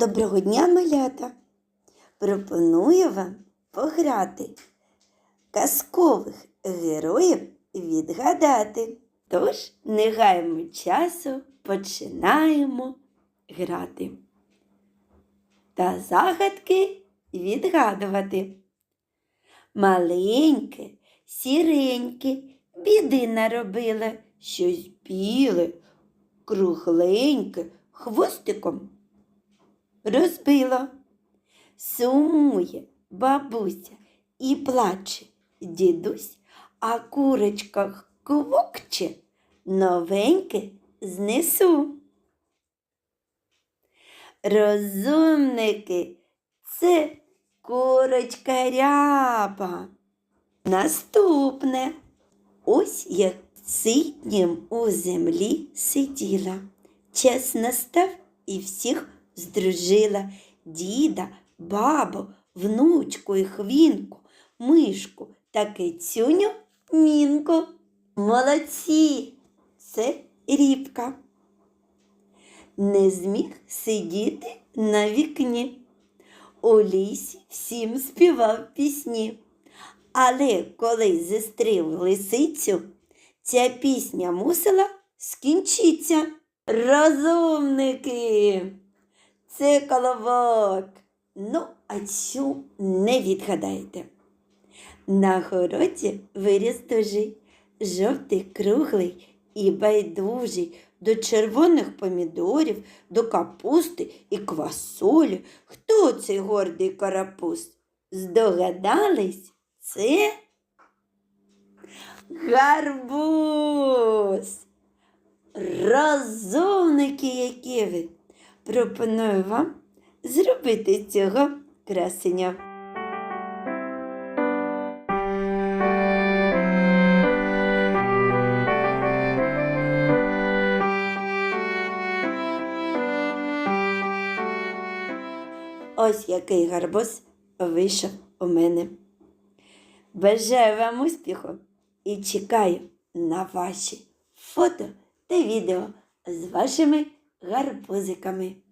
Доброго дня, малята! Пропоную вам пограти казкових героїв відгадати. Тож не гаємо часу, починаємо грати. Та загадки відгадувати. Маленьке, сіреньке, біди наробила щось біле, кругленьке, хвостиком розбила. Сумує бабуся і плаче дідусь, а курочка квокче, новеньке знесу. Розумники, це курочка ряба. Наступне. Ось як сиднім у землі сиділа. Час настав і всіх здружила діда, бабу, внучку і хвінку, мишку та кицюню мінку. Молодці! Це рібка. Не зміг сидіти на вікні. У лісі всім співав пісні. Але коли зустрів лисицю, ця пісня мусила скінчитися. Розумники! Це колобок. Ну, а цю не відгадаєте. На городі виріс дужий, жовтий, круглий і байдужий до червоних помідорів, до капусти і квасолі. Хто цей гордий карапуз? Здогадались? Це гарбуз. Розумники, які ви! Пропоную вам зробити цього красення. Ось який гарбуз вийшов у мене. Бажаю вам успіху і чекаю на ваші фото та відео з вашими гарбузиками.